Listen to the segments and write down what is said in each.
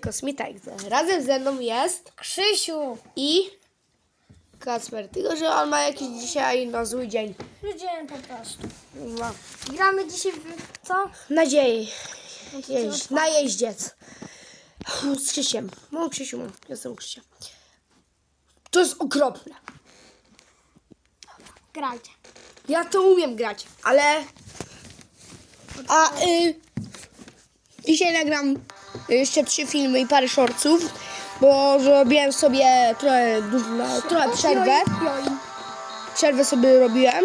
Kosmita. Razem ze mną jest Krzysiu! i Kacper. Tylko, że on ma jakiś dzisiaj no, zły dzień. Wiedziałem po prostu. Ma Gramy dzisiaj w co? nadzieję. Jeźdź, na jeździec. Z Krzysiem. No, Krzysiu, mam. jestem Krzysiem. To jest okropne. Grajcie. Ja to umiem grać, ale... A y, dzisiaj nagram jeszcze trzy filmy i parę shortców, bo zrobiłem sobie trochę, no, trochę przerwę. Przerwę sobie robiłem.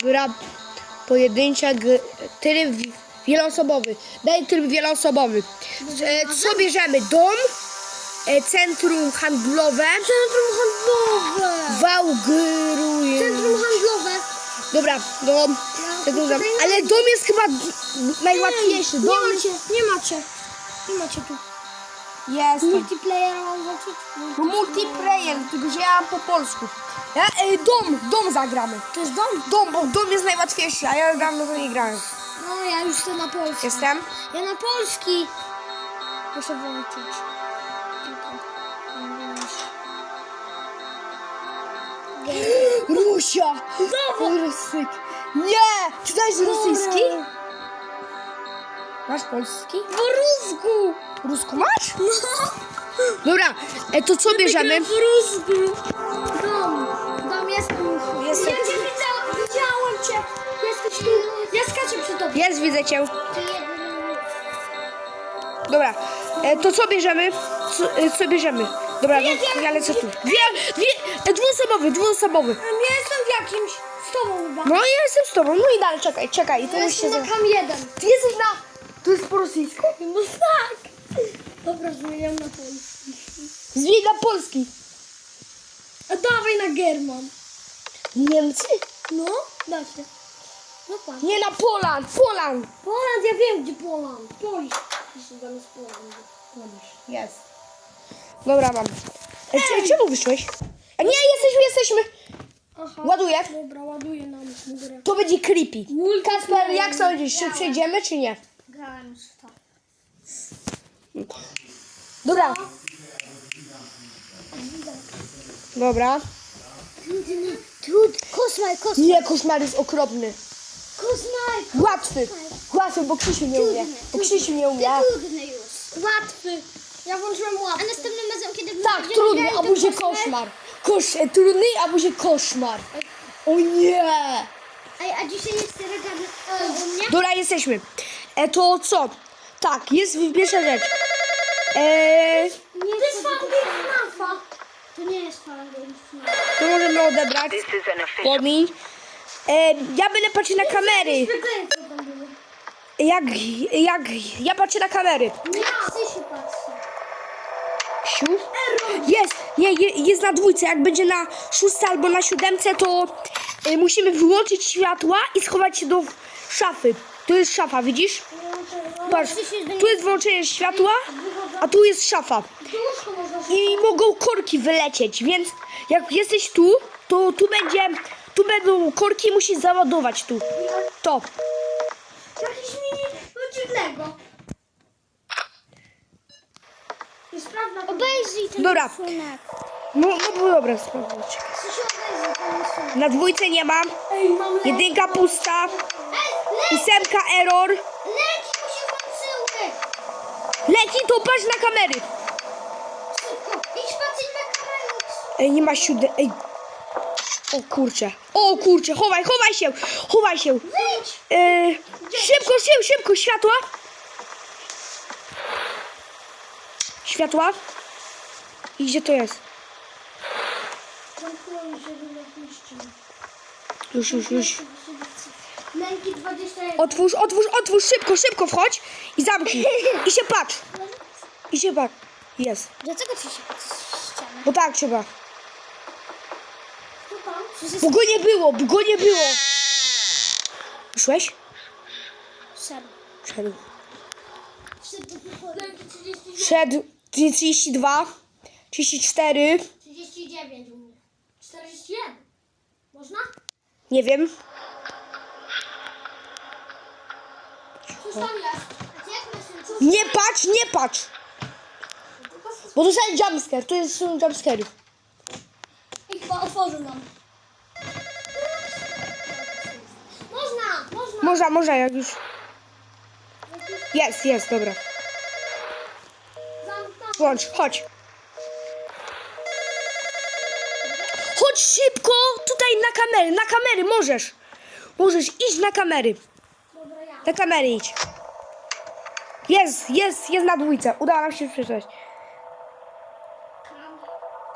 Gra pojedyncza, tryb wieloosobowy. Daj tryb wieloosobowy. E, co bierzemy? Dom, e, centrum handlowe, Centrum handlowe! Wałgruj. Dobra, dom. Centrum, tutaj- ale dom jest chyba najłatwiejszy. Nie Dom macie, nie macie. Nie macie tu. jest. Multiplayer mam włączyć? No multiplayer, tylko że ja mam po polsku. Ja, e, dom, dom zagramy. To jest dom? Dom, bo dom jest najłatwiejszy, a ja dawno to nie grałem. No ja już chcę na polski. Jestem? Ja na polski. Muszę włączyć. Rusia! Rusyk. Nie! Czy to jest rosyjski? Masz polski? Po rusku! Rusku masz? Dobra, e, to co bierzemy? Po rusku. Dom. Dom jest tu. Jest- Ja cię widziałam, widziałem cię. Jesteś tu. Ja skaczę przy tobie. Jest, widzę cię. Dobra, e, to co bierzemy? Co, e, co bierzemy? Dobra, no, ja lecę tu. Dwie, dwie, dwuosobowy, dwuosobowy. Ja jestem w jakimś. Z tobą chyba. No ja jestem z tobą, no i dalej, czekaj, czekaj. To Ja jestem na kam jeden. Ty jesteś na... To jest po rosyjsku? No tak. Dobra, zmieniam na polski. Zmień na polski. A dawaj na German. Niemcy? No, da się. No patrz. Nie na Poland, Poland. Poland, ja wiem gdzie Poland. Polisz. Zamiast Poland. Polish, jest. Dobra, mam. E, cze- czemu wyszłeś? A nie, jesteśmy, jesteśmy. Aha. Ładuję. Dobra, ładuję nam grę. To będzie creepy. Kasper, jak sądzisz, czy przejdziemy, czy nie? Grałem już w to. Dobra. Dobra. Trud, kosmaj, kosmaj. Nie, koszmar jest okropny. Łatwy. Łatwy, bo Krzysiu nie umie. Bo Krzysiu nie umie. Trudny już. Łatwy. Ja włączyłem łatwy. A następnym razem, kiedy Tak, trudny, a później koszmar. Kosz, e, trudny, a później koszmar. O nie! Ej, a dzisiaj jest regany e, u mnie? Dobra, jesteśmy. E, to co? Tak, jest pierwsza rzecz. E, Nie, to jest Fangame FNAFa. To nie jest Fangame FNAFa. to możemy odebrać. Pomiń. E, ja będę patrzeć na kamery. Zwykle. Jak, jak, ja patrzę na kamery. Nie, ty się Jest, nie, je, jest na dwójce. Jak będzie na szóstce albo na siódemce, to e, musimy wyłączyć światła i schować się do szafy. Tu jest szafa, widzisz? Patrz, tu jest włączenie światła, a tu jest szafa. I mogą korki wylecieć, więc jak jesteś tu, to tu będzie, tu będą korki, musisz załadować tu. To. Jakiś mini... No Obejrzyj ten Dobra. rysunek. No, no bo dobra, sprawdzę. czekaj. Chcę się obejrzeć ten rysunek. Na dwójce nie Ej, mam jedynka pusta, Ej, leki! ósemka error. Leki mu się włączyły! Leci to patrz na kamery. Szybko, idź patrzeć na kamerę. Ej, nie ma siódem, ej. O kurczę, o kurczę, chowaj, chowaj się, chowaj się. Wyjdź! E, szybko, szybko, szybko, światła. Światła. I gdzie to jest? Już, już, już. Lęki 21. Otwórz, otwórz, otwórz, szybko, szybko wchodź i zamknij. I się patrz. I się patrz. Jest. Dlaczego ci się ściany? Bo tak trzeba. Bo go nie było, bo go nie było. Wyszłeś? Szedł. Szedł. Wszedł do pokoju. Lęki 37. Szedł 32, 34, 39 u mnie. 41. Można? nie wiem. Coś tam jest. A ty jak myślisz, co Nie patrz, nie patrz. Bo to jest jumpscare, to jest jumpscare. I chyba otworzył nam. Można, można. Można, można, jak już. Jest, jest, dobra. Włącz, chodź. Chodź szybko, tutaj na kamery, na kamery możesz. Możesz iść na kamery. Na kamery idź. Jest, jest, jest na dwójce. Udało nam się przeczytać.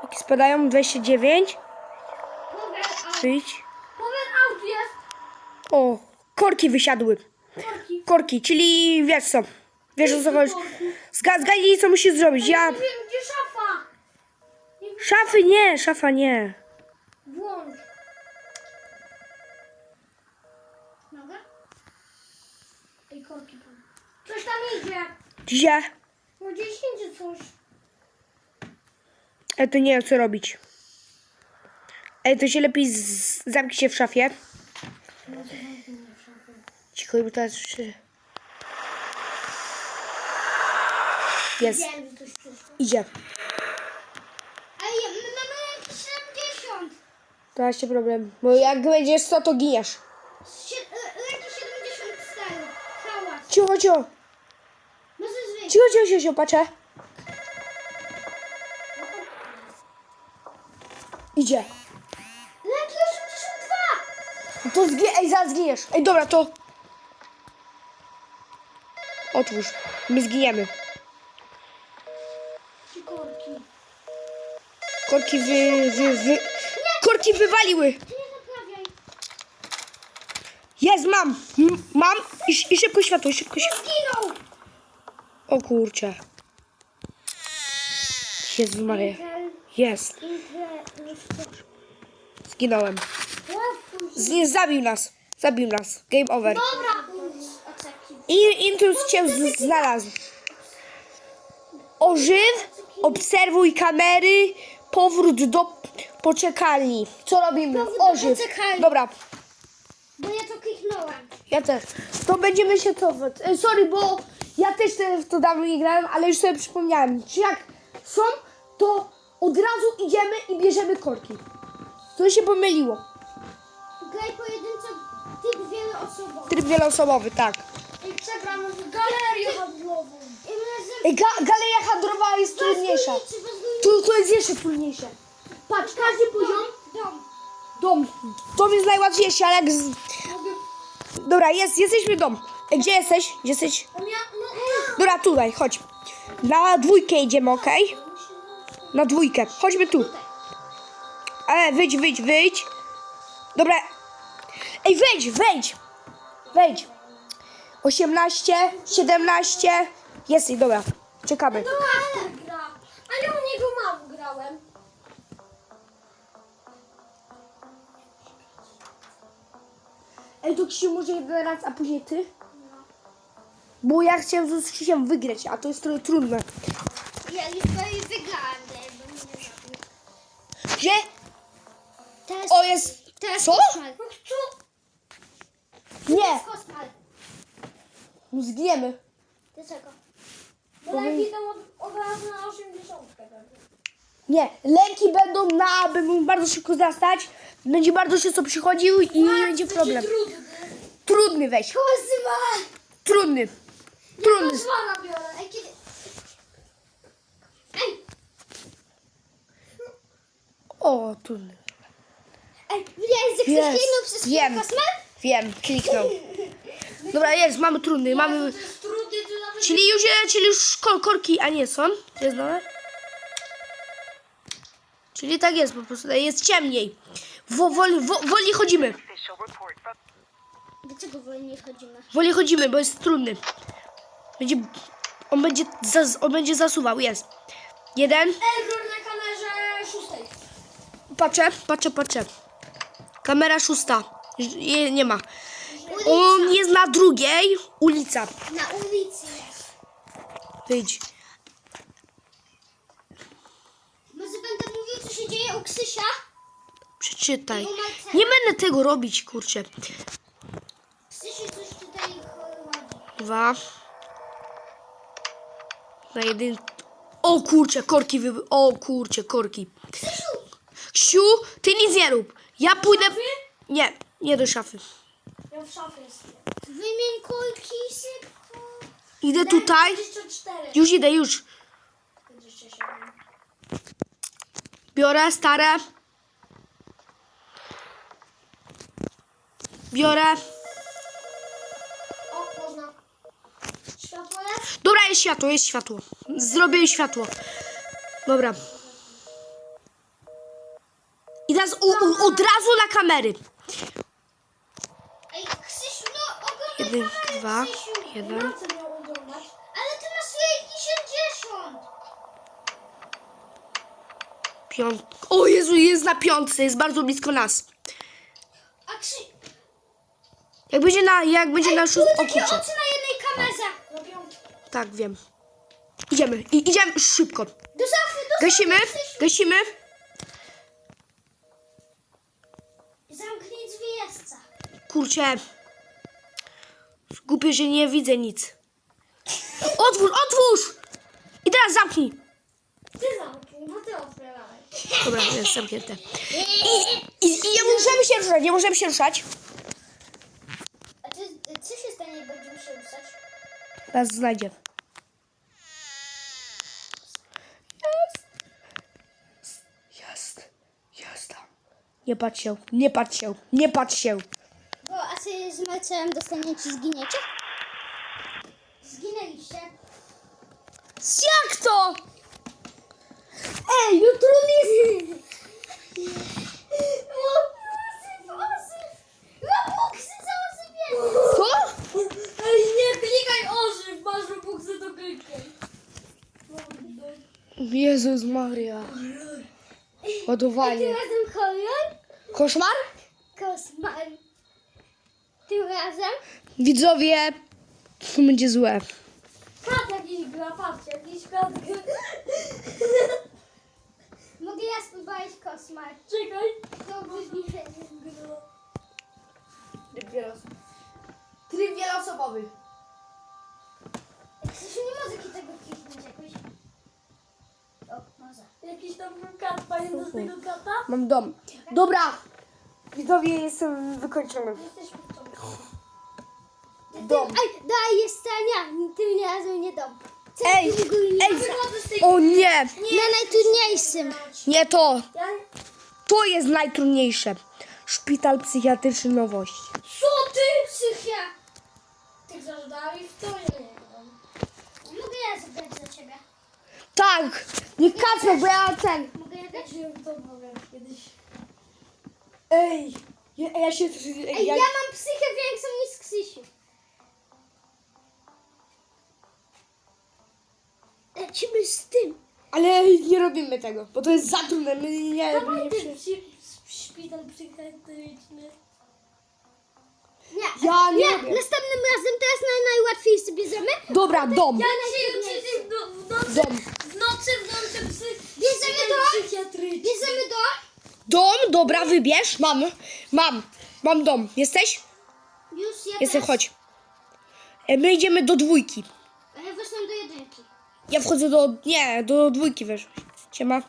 Taki spadają 29. Power out. Wyjdź. Power out jest. O, korki wysiadły. Korki. Korki, czyli wiesz co. Wiesz o co chodzi. Zga- Zgadnij co musisz zrobić. Ja... Nie wiem, gdzie szafa. Szafy nie, szafa nie. Włącz. Mogę? Ej, korki tam. Coś tam idzie. Gdzie? No gdzieś idzie coś. Ale to nie wiem co robić. Ej, to się lepiej z... zamknij się w szafie. No w szafie. Cicho, bo teraz się... Jest, Wiem, że idzie. Ej, my mamy 70. To jeszcze problem. Bo jak będziesz 100, to giniesz. Sie- e, Leki 74. Hałas. Cicho, cicho. Możesz wyjść. Cicho, cicho, cicho, cicho, patrzę. Idzie. Leki 82. To zgi... Ej, zaraz zginiesz. Ej, dobra, to... Otwórz. My zginiemy. Ci korki. Korki wy... wy, wy... Korki wywaliły. Jest, mam. Mam. I, I szybko światło, szybko światło. O kurczę. Jezu Maria. Jest. Zginąłem. Z, zabił nas. Zabił nas. Game over. I Intrus cię znalazł. Ożyw, obserwuj kamery, powrót do poczekalni. Co robimy? Powrót do Ożyw. poczekalni. Dobra, Bo ja to kliknąłem. ja też. To będziemy się cofać. E, sorry, bo ja też te- w to dawno nie grałem, ale już sobie przypomniałem. Czy jak są, to od razu idziemy i bierzemy korki. To się pomyliło. Graj pojedyncze typ wieloosobowy. Tryb wieloosobowy, tak. I przegramy w galerię handlową. I my Ej, ga- galeria handlowa jest trudniejsza. Tu, tu jest jeszcze trudniejsze. Patrz, każdy poziom. Dom. Dom. Dom jest najłatwiejszy, ale jak. Z... Dobra, jest, jesteśmy dom. Ej, gdzie jesteś? Gdzie jesteś? No... Dobra, tutaj, chodź. Na dwójkę idziemy, okej? Na dwójkę. Chodźmy tu. E, wyjdź, wyjdź, wyjdź. Dobra. Ej, wejdź, wejdź. Wejdź. 18, 17. Jesteś, dobra. Czekamy. Ej, to Krzysiu może jeden raz, a później ty? Bo ja chciałem z Krzysiem wygrać, a to jest trochę trudne. Ja już tutaj wygrałem, bo mnie zabił. Gdzie? Teraz... O, jest... Teraz Co? Nie. Kosmal. No zginiemy. Dlaczego? Bo leki idą od, od razu na 80 pewnie. Nie, lęki będą na, będą bardzo szybko zastać, będzie bardzo szybko przychodził i nie będzie problem. Trudny. Trudny weź, Kozyma! trudny, trudny. Kosmana biorę. Ej, kiedy... Ej! O, trudny. Ej, widziałeś, że Jest, kliknął przez wiem. kosmę? Wiem, kliknął. Dobra, jest, mamy trudny, mamy... Jest trudny, to nawet... Czyli już, je- czyli już kor, korki, a nie są, jest znane? Czyli tak jest po prostu, jest ciemniej. Wo, woli, wo, woli chodzimy, Dlaczego wolniej chodzimy? woli chodzimy, bo jest trudny. Będzie, on będzie, zas, on będzie zasuwał, jest. Jeden, Error na kamerze szóstej. patrzę, patrzę, patrzę. Kamera szósta, je, nie ma. On jest na drugiej, ulica. Na ulicy. Wyjdź. Może będę mówił, co się dzieje u Krzysia? Przeczytaj. Nie będę tego robić, kurczę. Dwa. Na jedyn... O kurcze, korki wy... O kurcze, korki. Ksiu, ty nic nie rób. Ja pójdę... Nie, nie do szafy. Ja w szafie jestem. Wymień kulki szybko. Idę tutaj. 24. Już idę, już. 27. Biorę stare. Biorę. O, można. Światło jest? Dobra, jest światło, jest światło. Zrobię światło. Dobra. I teraz u, u, od razu na kamery. Ej, Krzysiu, no oglądaj Jeden, kamerę, dwa, Krzysiu. jeden. Co miał oglądać? Ale ty masz jej 50. Piąt... O Jezu, jest na piątce, jest bardzo blisko nas. A Krzy... Jak będzie na, jak będzie na szóstym... O kurczę. oczy na jednej kamerze. Tak, wiem. Idziemy, I, idziemy szybko. Do szafy, do szafy, Gasimy, Krzysiu. gasimy. Zamknij drzwi jeszcze. Kurczę. Głupie, że nie widzę nic. Otwórz, otwórz! I teraz zamknij. Ty zamknij, bo ty otwierałeś. Dobra, jest zamknięte. I, i, i nie możemy się ruszać, nie możemy się ruszać. Co się stanie, jak będziemy się ruszać? Teraz znajdzie. Jest. Jest. Jest tam. Nie patrz się, nie patrz się, nie patrz się. Bo, a ty z Marcelem dostaniecie, zginiecie? Zginęliście. Jak to? Ej, no trudniej. Osyp, osyp! Robuxy zaosypiemy! Co? Ej, nie klikaj ożyw, masz Robuxy do klikaj. Jezus Maria. Ładowanie. Tym razem kolor, Koszmar? koszmar. Tym razem Widzowie, to będzie złe. kat jakiś gra, patrzcie, jakiś kat gra. Mogę ja spróbować koszmar? Czekaj. To brzmi gra. Tryb wieloosobowy. Jakiś tam był kat, pamiętasz tego kata? Mam dom. Dobra. Widzowie, jestem wykończony. Dom. Ej, daj, jest Stania. Tym razem nie dom. Ej, ej, o nie, Na najtrudniejszym. nie to. To jest najtrudniejsze. Szpital psychiatryczny nowość. Co ty, psychia? Ty zażdali w to ja nie wiem. Mogę ja zagrać za ciebie? Tak, nie kacę, bo ja ten. Mogę ja w to powiem kiedyś. Ej, ja, ja się... Ej, ja mam psychę większą niż Krzysiu. Lecimy z tym. Ale nie robimy tego, bo to jest za trudne. My nie, Dawaj nie, ten psi- szpital psychiatryczny. Nie, Ja nie nie robię. następnym razem teraz naj, najłatwiej sobie bierzemy. Dobra, dom. Ja najtrudniejszy. W nocy, Dom. w nocy włączę psy. Bierzemy do? Psychiatryczny. Bierzemy do? Dom, dobra, wybierz. Mam, mam, mam dom. Jesteś? Już ja Jestem, teraz- chodź. E, My idziemy do dwójki. A ja weszłam do jedynki. Ja wchodzę do, nie, do dwójki weszłeś. Siema.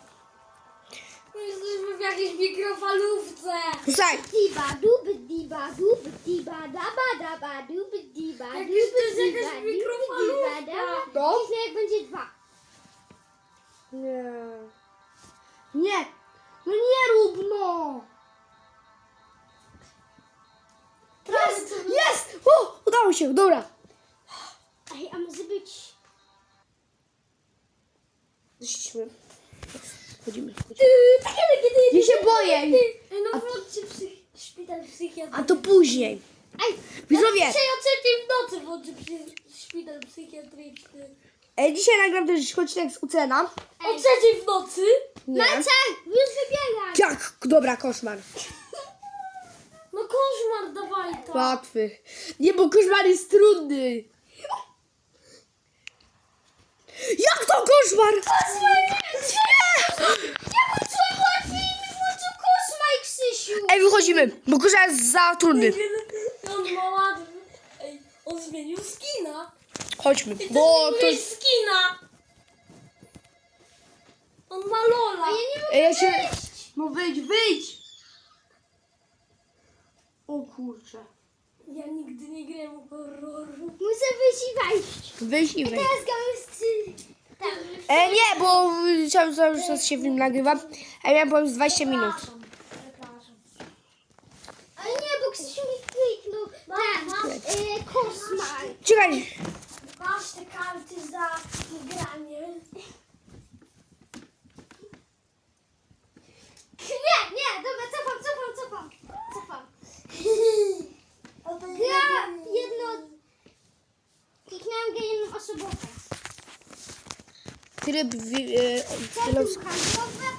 Jesteśmy w jakiejś mikrofalówce. Słuchaj, Diba, duby, diba, duby, diba, daba, daba, duby, diba, Jakaś duby, to jest diba, jakaś mikrofalówka. diba, daba. No. Jak będzie dwa. Nie. Nie. No nie rób, no. Jest, jest. O, udało się, dobra. Ej, a może być... Yy, takie kiedy... Ja się boję. No włączcie psych... szpital psychiatryczny. A to później. Ej, Widzowie. Ja dzisiaj o trzeciej w nocy włączę szpital psychiatryczny. E, dzisiaj nagram też odcinek z Ucena. O trzeciej w nocy? Nie. Marcel, już wybieraj. Jak? Dobra, koszmar. No koszmar, dawaj to. Łatwy. Nie, bo koszmar jest trudny. Jak to koszmar? Koszmar! Nie! Ja włączyłem łatwiej i mi włączył koszmar, Krzysiu. Ej, wychodzimy, bo koszmar jest za trudny. On ma ładny. Ej, on zmienił skina. Chodźmy, bo to zmieniłeś skina. A ja nie mogę Ej, ja się... No wyjdź, wyjdź! O kurczę. Ja nigdy nie grałem w horroru. Muszę wyjść i wejść. Wyjdź i wyjdź. Teraz gramy z... Tam. E, nie, bo cały, cały czas się film nagrywa. A ja miałem powiem z 20 minut. Przepraszam. Ale nie, bo Krzysiu mi kliknął ten, y, kosmar. Czekaj. Masz te karty za granie. Nie, nie, dobra, cofam, cofam, cofam. Cofam. Gra jedno... Kliknąłem grę jedną osobową. Tryb... wi- tyle- Centrum handlowe.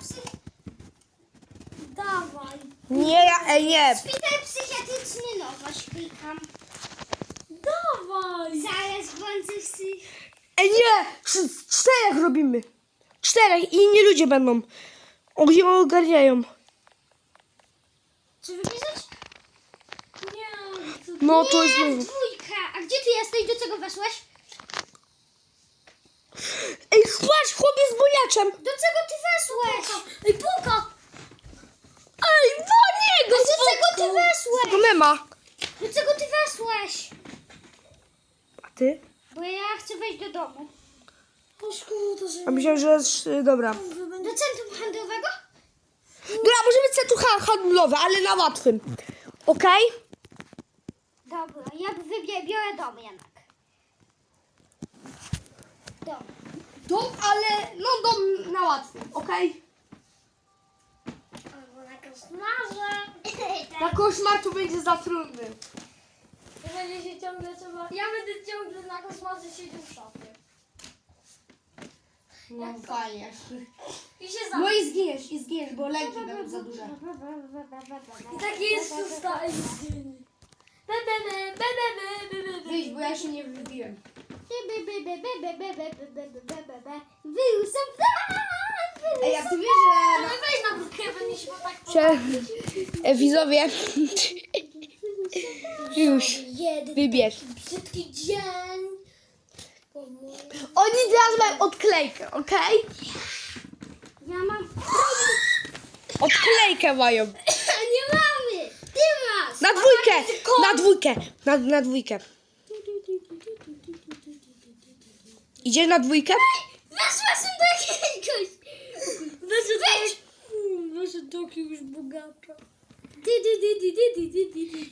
Dawaj. Nie, ja, e, nie. Szpital psychiatryczny Nowość klikam. Dawaj. Zaraz włączę sy... E, nie! Sz- Czterech robimy. Czterech i inni ludzie będą. Oni ogarniają. Czy wypisać? Nie. No to nie, jest znowu. dwójka. A gdzie ty jesteś? Do czego weszłeś? Ej, patrz, chłopiec z boniaczem. Do czego ty weszłeś? Ej, puka! Ej, do niego! A do czego ty weszłeś? mema. Do czego ty weszłeś? A ty? Bo ja chcę wejść do domu. A myślałem, że jest... y, Dobra. Do centrum handlowego? Dobra, może być centrum ha- handlowe, ale na łatwym. Okej? Dobra, ja wybie- biorę dom jednak. Dom. Dom, ale no dom na łatwym, okej? Albo na koszmarze. Na koszmar to będzie za trudny będzie się ciągle trzeba... Ja będę ciągle na kosmosie siedział w szafie. No Jak- I się. No i zginiesz, i bo lęki będą za duże. I taki jest szósta Wyjdź, bo ja się nie wybiłem. Wilson Ej, jak ty wiesz, że... Weź na brudkę, będzie się tak... Widzowie, już, Jeden wybierz. brzydki dzień. Oni teraz mają odklejkę, okej? Ja mam... Odklejkę mają. Nie mamy! Ty masz! Na dwójkę, na dwójkę, na, na dwójkę. Idziesz na dwójkę? Weszłam do jakiegoś! Weź! Wasze doki już bogata.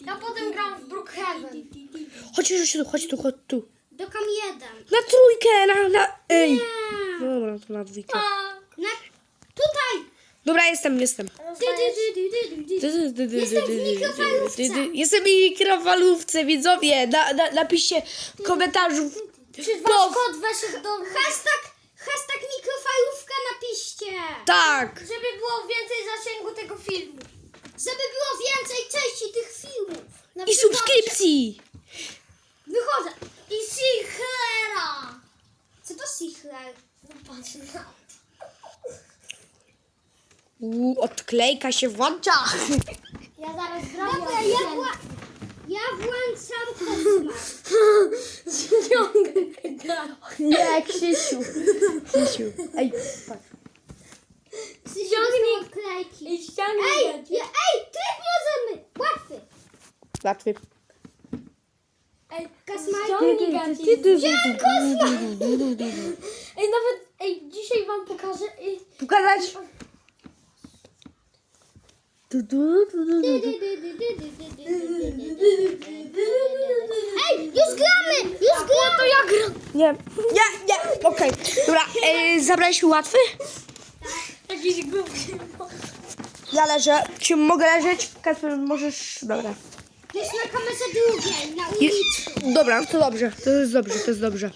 Ja potem gram w Brookhaven. Chodź, chodź tu, chodź tu, chodź tu. Dokam jeden. Na trójkę, na, na, ej. Nie. Dobra, to na dwójkę. Na... Tutaj! Dobra, jestem, jestem. Jestem w mikrofalówce. Jestem w mikrofalówce, widzowie. Na, na, napiszcie w komentarzu. Czy wasz kod weszł do... Hashtag, hashtag mikrofalówka napiszcie. Tak. Żeby było więcej zasięgu tego filmu. Żeby było więcej części tych filmów. Na I przykład- subskrypcji. Wychodzę. I Sichlera. Co to Sichler? No patrz na Uuu, odklejka się włącza. Ja zaraz zrobię. Dobra, ja, wła- ja włączam kosmar. Nie, Krzysiu. Krzysiu. Ej, patrz. Ściągnij odklejki. Ej, ja, ej, tryb możemy. Łatwy. Łatwy. Ej, kosmar. Ty, Wziąłem kosmar. Ej, nawet, ej, dzisiaj wam pokażę. Ej, Pokazać. Du, du, du, du, du, du. Ej, już gramy! Już gramy! To ja gram! Nie, nie, nie. Okej. Dobra, e, zabraliśmy łatwy? Jakiś głupi. Ja leżę. Czy mogę leżeć? Kasper, możesz... Dobra. Jest na kamerze drugiej, na Je, ulicy. dobra, to dobrze. To jest dobrze, to jest dobrze.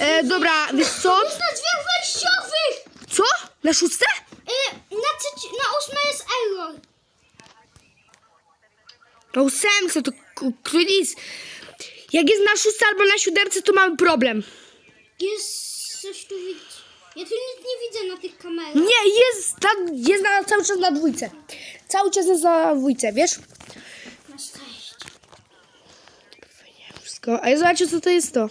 E, dobra, wiesz co? jest na drzwiach wejściowych! Co? Na szóste? Y, na, trzeci, na ósme jest error. Na ósemce to k- k- nic. Jak jest na szóste albo na siódemce, to mamy problem. Jest coś tu widzieć. Ja tu nic nie widzę na tych kamerach. Nie, jest, ta, jest na, cały czas na dwójce. Cały czas jest na dwójce, wiesz? Na szczęście. Wszystko. A ja zobaczę, co to jest to.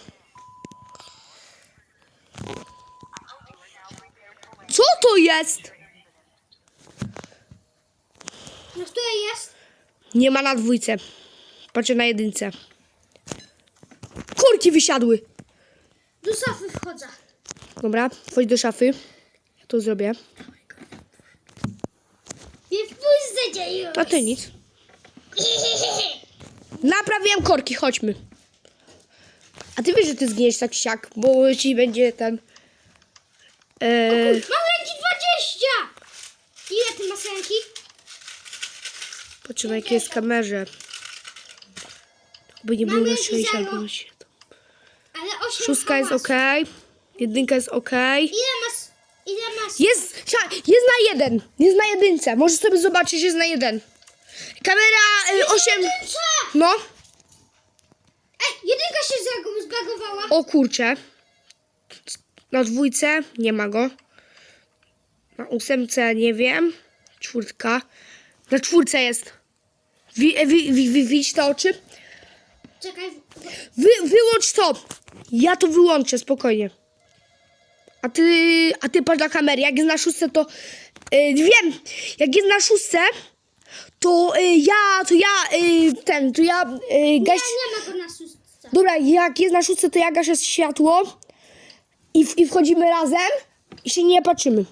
Co to jest? Na której jest? Nie ma na dwójce. Patrzę na jedynce. Kurki wysiadły. Do szafy wchodzę. Dobra, wchodź do szafy. Ja to zrobię. Nie wpuszczę już. A ty nic. Naprawiam korki, chodźmy. A ty wiesz, że ty zginiesz tak siak, bo ci będzie ten... E, Mam ręki 20! Ile ty masz ręki? Patrzymy, jakie jest kamerze. By nie było na jakieś 6 zero. albo na 7. Ale 8 Szóstka jest ok. Jedynka jest ok. Ile masz? Ile masz? Jest, jest na jeden. Jest na jedynce. Możesz sobie zobaczyć, jest na jeden. Kamera y, 8. Jedynka! No. Ej, jedynka się zag- zbagowała. O kurcze. Na dwójce nie ma go. Na ósemce nie wiem. Czwórtka. Na czwórce jest. Wi, wi, wi, wi, widź te oczy? Czekaj. Wy, wyłącz to! Ja to wyłączę, spokojnie. A ty, a ty patrz na kamerę. Jak jest na szóstce, to... y, wiem! Jak jest na szóstce, to y, ja, to ja, y, ten, to ja y, gaś... Nie, nie ma go na szóstce. Dobra, jak jest na szóstce, to ja gaszę światło i, w, i wchodzimy razem i się nie patrzymy.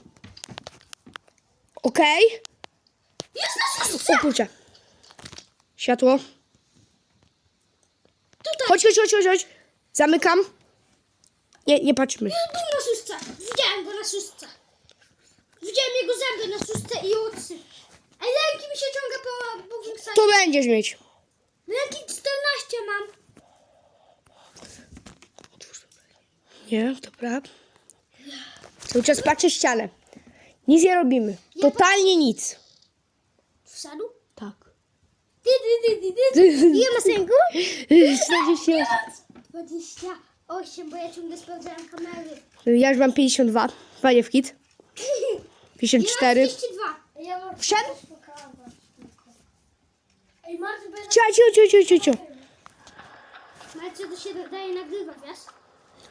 Okej? Jest na szóstce! O kurczę. Światło. Tutaj. Chodź, chodź, chodź, chodź, chodź. Zamykam. Nie, nie patrzmy. Był na szóstce. Widziałem go na szóstce. Widziałem jego zęby na szóstce i oczy. Ej, ręki mi się ciąga po booking To będziesz mieć. Ręki 14 mam. Nie, dobra. Cały czas patrzę ścianę. Nic nie robimy. Totalnie nic. Wszedł? Tak. Ty, ty, ty, ty, ty. Ile masz ręku? 48. 28, bo ja ciągle sprawdzałem kamery. Ja już mam 52. Panie w kit. 54. Ja mam 32. Ja mam Wszedł? Ej, Marty, bo ja... Cio, cio, cio, cio, cio. Marty, to się daje nagrywać, wiesz?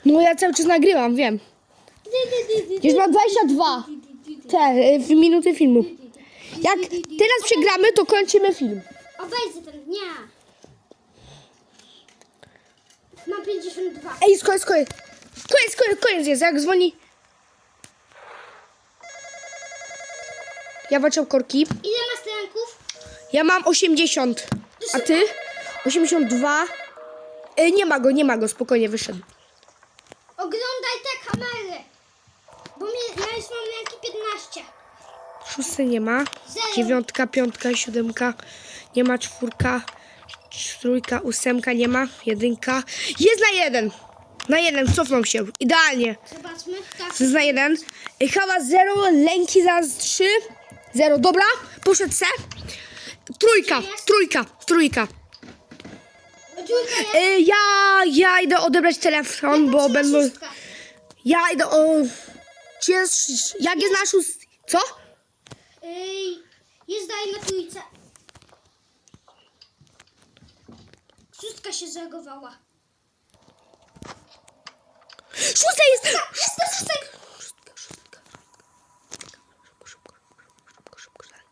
No ja cały czas nagrywam, wiem. Ty, ty, ty. Już mam 22. Ty, ty, ty, ty. Te, y, w minuty filmu. Jak teraz przegramy, to kończymy film. Obejrzę ten, nie. Mam 52. Ej, koniec, koniec. Koniec, koniec, koniec jest. Jak dzwoni... Ja walczę korki. Ile masz ręków? Ja mam 80. A ty? 82. E, nie ma go, nie ma go, spokojnie wyszedł. Oglądaj te kamery. Bo mnie, ja już mam ręki 15. Szósty nie ma. Zero. Dziewiątka, piątka, siódemka. Nie ma czwórka. Trójka, ósemka nie ma. Jedynka. Jest na jeden. Na jeden, cofnął się. Idealnie. Zobaczmy. Tak. Jest na jeden. Hała zero, lęki zaraz trzy. Zero, dobra. Poszedł se. Trójka, trójka, trójka. Trójka. E, ja, ja idę odebrać telefon, bo Patrzę na będą... Ja idę o... Czy jest... Jak jest na szóst... Co? Ej, jest dalej na trójce. Szóstka się zreagowała. Szósta jest! Na szóstek.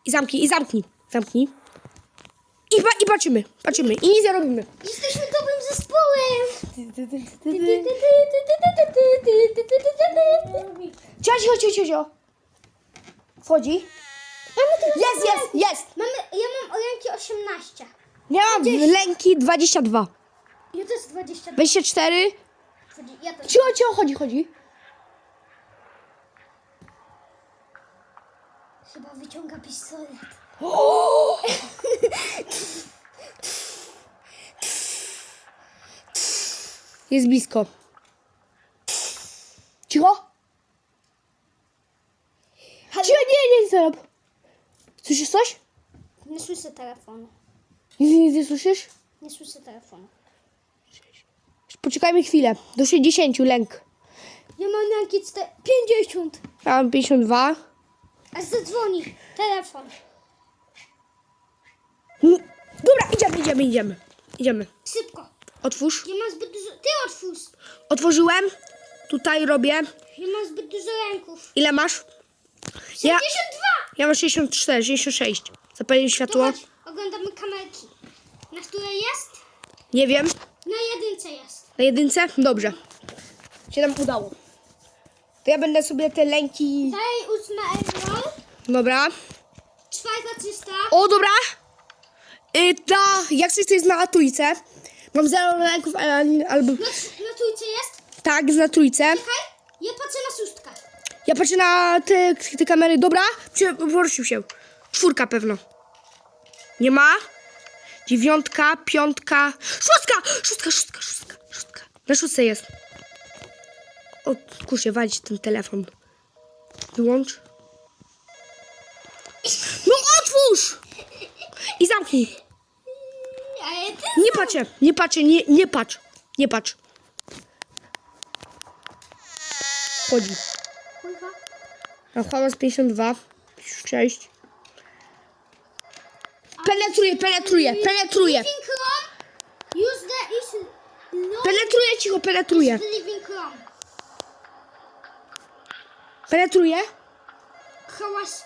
I zamknij, i zamknij. Zamknij. I, pa, I patrzymy, patrzymy. I nic nie robimy. Jesteśmy dobrym zespołem. Cio, cio, cio. Wchodzi. Jest, jest, jest. Mamy, ja mam ręki 18. Ja mam lęki 22. Ja też 20. 24. Ja też. Cio, cio, chodzi, chodzi. Chyba wyciąga pistolet. Jest blisko. Cicho. Cicho, nie, nie, nie. Słyszysz coś? Nie słyszę telefonu. Nic, nic nie słyszysz? Nie słyszę telefonu. Poczekajmy chwilę. Do 60 lęk. Ja mam 4, 50. Ja mam 52. A zadzwoni. Telefon. Mm, Dobra, idziemy, idziemy, idziemy. Idziemy. Szybko. Otwórz. Ja mam zbyt dużo... Ty otwórz. Otworzyłem. Tutaj robię. Ja mam zbyt dużo ręków. Ile masz? Ja, 72! ja mam 64, 66. Zapaliłem światło? Oglądamy kamerki. Na której jest? Nie wiem. Na jedynce jest. Na jedynce? Dobrze. Się nam udało. To ja będę sobie te lęki... Dalej ósme euro. Dobra. Czwarta czysta. O, dobra. Y, ta, jak coś to jest na trójce. Mam zero lęków, albo... Na, na trójce jest. Tak, na trójce. Czekaj, ja patrzę na szóstkę. Ja patrzę na te, te kamery. Dobra, Prze- poruszył się. Czwórka pewno. Nie ma. Dziewiątka, piątka, szóstka! Szóstka, szóstka, szóstka, szóstka. Na szóstce jest. O, kurczę, walić ten telefon. Wyłącz. No otwórz! I zamknij. Nie patrzę, nie patrzę, nie, nie patrz. Nie patrz. Chodzi. A hałas 52. 6. Penetruje, penetruje, penetruje. Living room. Use the is no Penetruje, cicho, penetruje. the living room. Penetruje. Hałas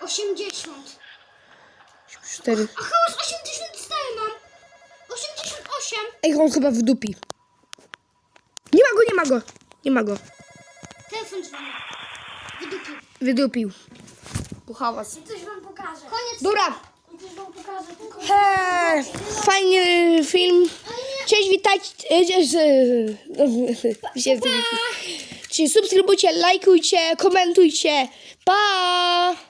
80. 4. A hałas 84 mam. 88. Ej, on chyba w dupi. Nie ma go, nie ma go. Nie ma go. Telefon dzwoni. Wydupił. Wydupił. Bo hałas. Coś wam pokażę. Koniec. Dobra. Eee, fajny film. Cześć, witajcie. e, Czyli subskrybujcie, lajkujcie, komentujcie. Pa!